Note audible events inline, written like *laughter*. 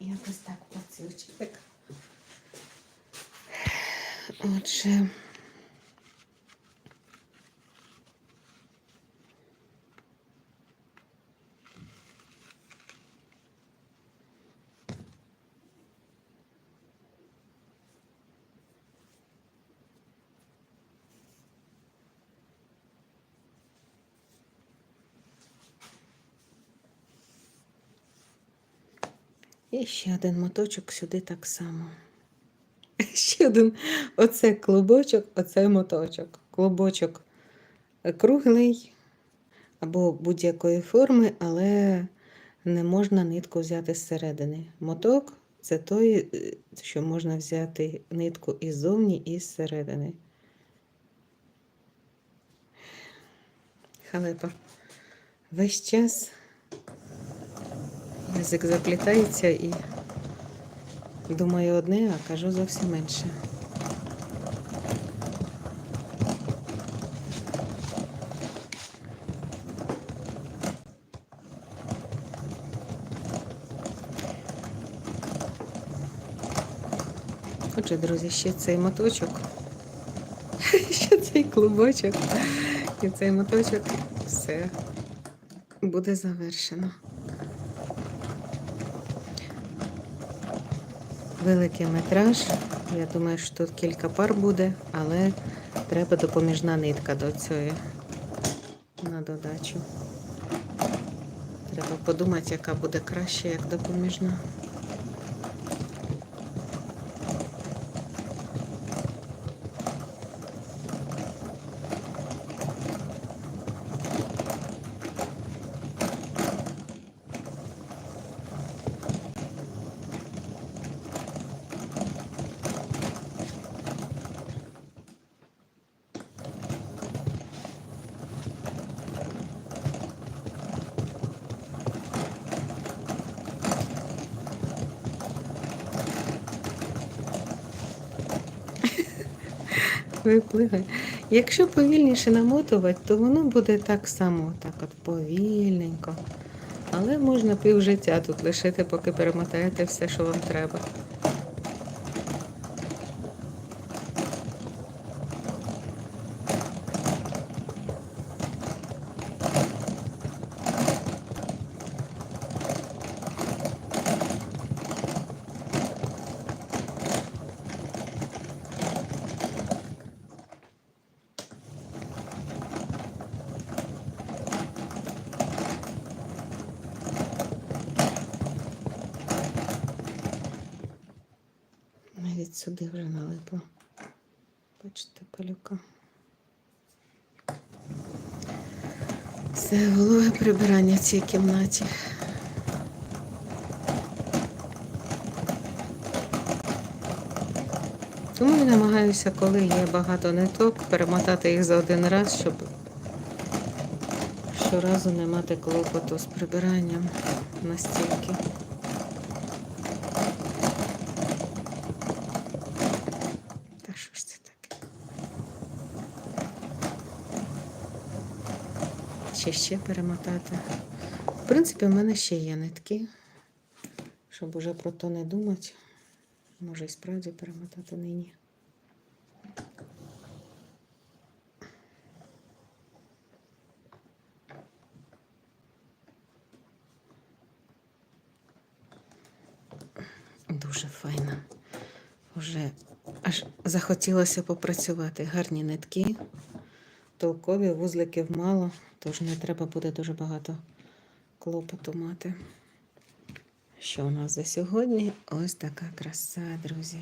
Якось так працюючи. Отже. І ще один моточок сюди так само. *laughs* Ще один оце клубочок, оце моточок. Клубочок круглий або будь-якої форми, але не можна нитку взяти зсередини. Моток це той, е, що можна взяти нитку іззовні і зсередини. Халепа. Весь час язик заплітається і думаю одне, а кажу зовсім менше. Отже, друзі, ще цей моточок, *laughs* ще цей клубочок і цей моточок все буде завершено. Великий метраж. Я думаю, що тут кілька пар буде, але треба допоміжна нитка до цієї на додачу. Треба подумати, яка буде краще, як допоміжна. *laughs* Випливає. Якщо повільніше намотувати, то воно буде так само, так от повільненько. Але можна пів життя тут лишити, поки перемотаєте все, що вам треба. Сюди вже налипло. Бачите, пилюка. Це вологе прибирання в цій кімнаті. Тому я намагаюся, коли є багато ниток, перемотати їх за один раз, щоб щоразу не мати клопоту з прибиранням настільки. Та що ж це таке? Ще ще перемотати. В принципі, в мене ще є нитки, щоб уже про то не думати. Може і справді перемотати нині. Дуже файно. Уже аж захотілося попрацювати. Гарні нитки, толкові, вузликів мало, тож не треба буде дуже багато клопоту мати. Що у нас за сьогодні? Ось така краса, друзі.